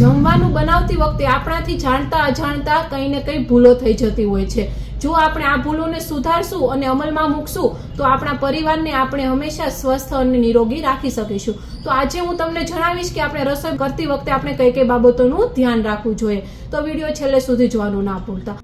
જમવાનું બનાવતી વખતે આપણાથી જાણતા અજાણતા કંઈ ને કંઈ ભૂલો થઈ જતી હોય છે. જો આપણે આ ભૂલોને સુધારશું અને અમલમાં મૂકશું, તો આપણા પરિવારને આપણે હંમેશા સ્વસ્થ અને નિરોગી રાખી શકીશું. તો આજે હું તમને જણાવીશ કે આપણે રસોઈ કરતી વખતે આપણે કઈ કઈ બાબતોનું ધ્યાન રાખવું જોઈએ. તો વીડિયો છેલ્લે સુધી જોવાનું ના ભૂલતા.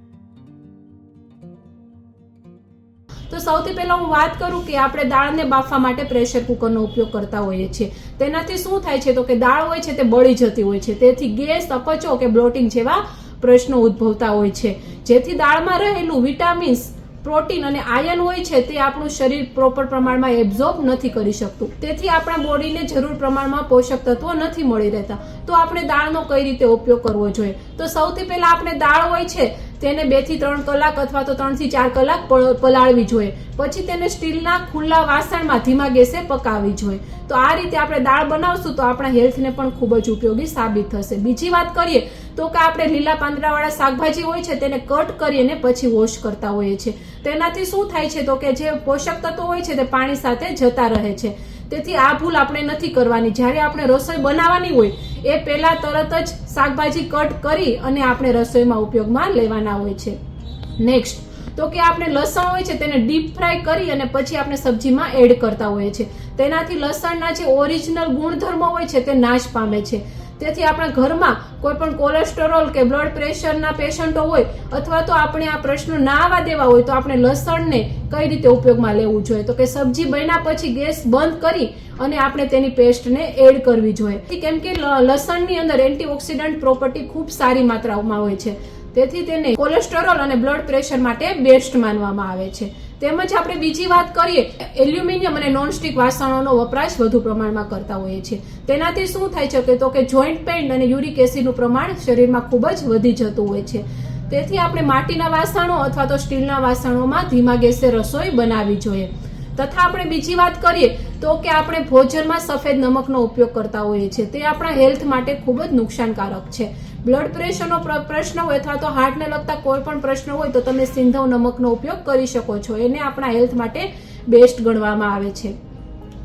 સૌથી પહેલા હું વાત કરું કે આપણે દાળને બાફવા માટે પ્રેશર કુકરનો ઉપયોગ કરતા હોઈએ છીએ. તેનાથી શું થાય છે તો કે દાળ હોય છે તે બળી જતી હોય છે. તેથી ગેસ, અપચો કે બ્લોટિંગ જેવા પ્રશ્નો ઉદ્ભવતા હોય છે. જેથી દાળમાં રહેલું વિટામિન્સ, પ્રોટીન અને આયન હોય છે તે આપણું શરીર પ્રોપર પ્રમાણમાં એબ્ઝોર્બ નથી કરી શકતું. તેથી આપણા બોડીને જરૂર પ્રમાણમાં પોષક તત્વો નથી મળી રહેતા. તો આપણે દાળનો કઈ રીતે ઉપયોગ કરવો જોઈએ? તો સૌથી પહેલા આપણે દાળ હોય છે તેને બેથી ત્રણ કલાક અથવા તો ત્રણથી ચાર કલાક પલાળવી જોઈએ. પછી તેને સ્ટીલના ખુલ્લા વાસણમાં ધીમા ગેસે પકાવવી જોઈએ. તો આ રીતે આપણે દાળ બનાવશું તો આપણા હેલ્થને પણ ખૂબ જ ઉપયોગી સાબિત થશે. બીજી વાત કરીએ તો કે આપણે લીલા પાંદડાવાળા શાકભાજી હોય છે તેને કટ કરીને પછી વોશ કરતા હોઈએ છીએ. તેનાથી શું થાય છે તો કે જે પોષક તત્વો હોય છે તે પાણી સાથે જતા રહે છે. તેથી આ ભૂલ આપણે નથી કરવાની. જ્યારે આપણે રસોઈ બનાવવાની હોય, એ પહેલા તરત જ શાકભાજી કટ કરી અને આપણે રસોઈમાં ઉપયોગમાં લેવાના હોય છે. નેક્સ્ટ તો કે આપણે લસણ હોય છે, તેને ડીપ ફ્રાય કરી અને પછી આપણે સબ્જીમાં એડ કરતા હોઈએ છીએ. તેનાથી લસણના જે ઓરિજિનલ ગુણધર્મો હોય છે, તે નાશ પામે છે. તેથી આપણા ઘરમાં કોઈ પણ કોલેસ્ટેરોલ કે બ્લડ પ્રેશરના પેશન્ટો હોય અથવા તો આપણે આ પ્રશ્નો ના આવવા દેવા હોય તો આપણે લસણને કઈ રીતે ઉપયોગમાં લેવું જોઈએ? તો કે સબ્જી બન્યા પછી ગેસ બંધ કરી અને આપણે તેની પેસ્ટને એડ કરવી જોઈએ. કેમ કે લસણની અંદર એન્ટીઓક્સિડન્ટ પ્રોપર્ટી ખૂબ સારી માત્રામાં હોય છે. તેથી તેને કોલેસ્ટેરોલ અને બ્લડ પ્રેશર માટે બેસ્ટ માનવામાં આવે છે. તેમજ આપણે બીજી વાત કરીએ, એલ્યુમિનિયમ અને નોનસ્ટિક વાસણોનો વપરાશ વધુ પ્રમાણમાં કરતા હોઈએ છીએ. તેનાથી શું થાય છે તો કે જોઈન્ટ પેઇન અને યુરિક એસિડનું પ્રમાણ શરીરમાં ખૂબ જ વધી જતું હોય છે. તેથી આપણે માટીના વાસણો અથવા તો સ્ટીલના વાસણોમાં ધીમા ગેસે રસોઈ બનાવવી જોઈએ. તથા આપણે બીજી વાત કરીએ તો કે આપણે ભોજનમાં સફેદ નમકનો ઉપયોગ કરતા હોઈએ છીએ, તે આપણા હેલ્થ માટે ખૂબ જ નુકસાનકારક છે. બ્લડ પ્રેશરનો પ્ર- પ્રશ્ન હોય અથવા તો હાર્ટને લગતા કોઈ પણ પ્રશ્ન હોય તો તમે સિંધવ નમકનો ઉપયોગ કરી શકો છો. એને આપણા હેલ્થ માટે બેસ્ટ ગણવામાં આવે છે.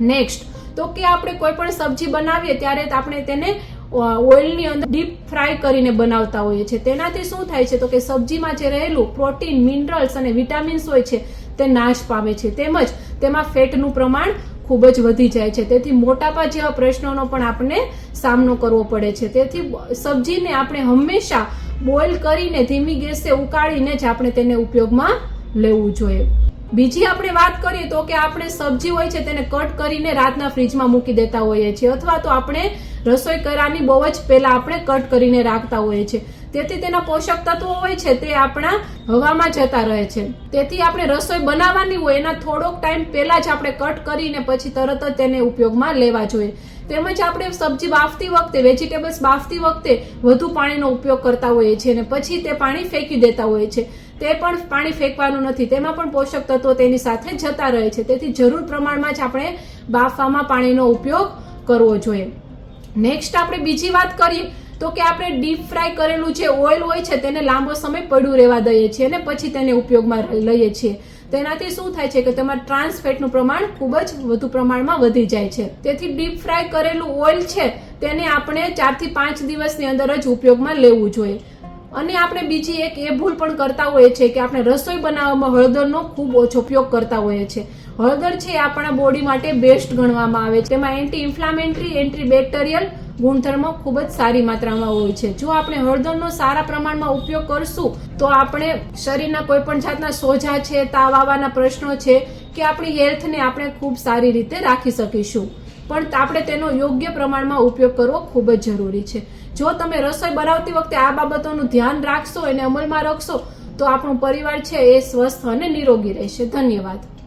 નેક્સ્ટ, તો કે આપણે કોઈ પણ સબ્જી બનાવીએ ત્યારે આપણે તેને ઓઇલની અંદર ડીપ ફ્રાય કરીને બનાવતા હોઈએ છીએ. તેનાથી શું થાય છે તો કે સબ્જીમાં જે રહેલું પ્રોટીન, મિનરલ્સ અને વિટામિન્સ હોય છે તે નાશ પામે છે. તેમજ તેમાં ફેટનું પ્રમાણ ખૂબ જ વધી જાય છે. તેથી મોટાપા જેવા પ્રશ્નોનો પણ આપણે સામનો કરવો પડે છે. તેથી સબ્જીને આપણે હંમેશા બોઇલ કરીને ધીમી ગેસે ઉકાળીને જ આપણે તેને ઉપયોગમાં લેવું જોઈએ. બીજી આપણે વાત કરીએ તો કે આપણે સબ્જી હોય છે તેને કટ કરીને રાતના ફ્રીજમાં મૂકી દેતા હોઈએ છીએ અથવા તો આપણે રસોઈ કરવાની બહુ જ પહેલા આપણે કટ કરીને રાખતા હોઈએ છીએ. તેથી તેના પોષક તત્વો હોય છે તે આપણા હવામાં જતા રહે છે. તેથી આપણે રસોઈ બનાવવાની હોય એના થોડોક ટાઈમ પહેલા જ આપણે કટ કરીને પછી તરત જ તેને ઉપયોગમાં લેવા જોઈએ. તેમજ આપણે સબ્જી બાફતી વખતે વેજીટેબલ્સ બાફતી વખતે વધુ પાણીનો ઉપયોગ કરતા હોઈએ છીએ અને પછી તે પાણી ફેંકી દેતા હોઈએ છીએ. તે પણ પાણી ફેંકવાનું નથી. તેમાં પણ પોષક તત્વો તેની સાથે જતા રહે છે. તેથી જરૂર પ્રમાણમાં જ આપણે બાફવામાં પાણીનો ઉપયોગ કરવો જોઈએ. નેક્સ્ટ આપણે બીજી વાત કરીએ તો કે આપણે ડીપ ફ્રાય કરેલું જે ઓઇલ હોય છે, તેને લાંબો સમય પડ્યું રહેવા દઈએ છીએ અને પછી તેને ઉપયોગમાં લઈએ છીએ. તેનાથી શું થાય છે કે તમારા ટ્રાન્સ ફેટનું પ્રમાણ ખૂબ જ વધુ પ્રમાણમાં વધી જાય છે. તેથી ડીપ ફ્રાય કરેલું ઓઇલ છે, તેને આપણે ચારથી પાંચ દિવસની અંદર જ ઉપયોગમાં લેવું જોઈએ. અને આપણે બીજી એક એ ભૂલ પણ કરતા હોઈએ છીએ કે આપણે રસોઈ બનાવવામાં હળદરનો ખૂબ ઓછો ઉપયોગ કરતા હોઈએ છીએ. હળદર છે આપણા બોડી માટે બેસ્ટ ગણવામાં આવે છે. તેમાં એન્ટી ઇન્ફ્લામેન્ટરી એન્ટી બેક્ટેરિયલ ગુણધર્મો ખૂબ જ સારી માત્રામાં હોય છે. જો આપણે હળદરનો સારા પ્રમાણમાં ઉપયોગ કરશું, તો આપણે શરીરના કોઈ પણ જાતના સોજા છે તાવ આવવાના પ્રશ્નો છે, કે આપણી હેલ્થને આપણે ખૂબ સારી રીતે રાખી શકીશું. પણ આપણે તેનો યોગ્ય પ્રમાણમાં ઉપયોગ કરવો ખૂબ જ જરૂરી છે. જો તમે રસોઈ બનાવતી વખતે આ બાબતોનું ધ્યાન રાખશો, એને અમલમાં રાખશો, તો આપણું પરિવાર છે એ સ્વસ્થ અને નિરોગી રહેશે. ધન્યવાદ.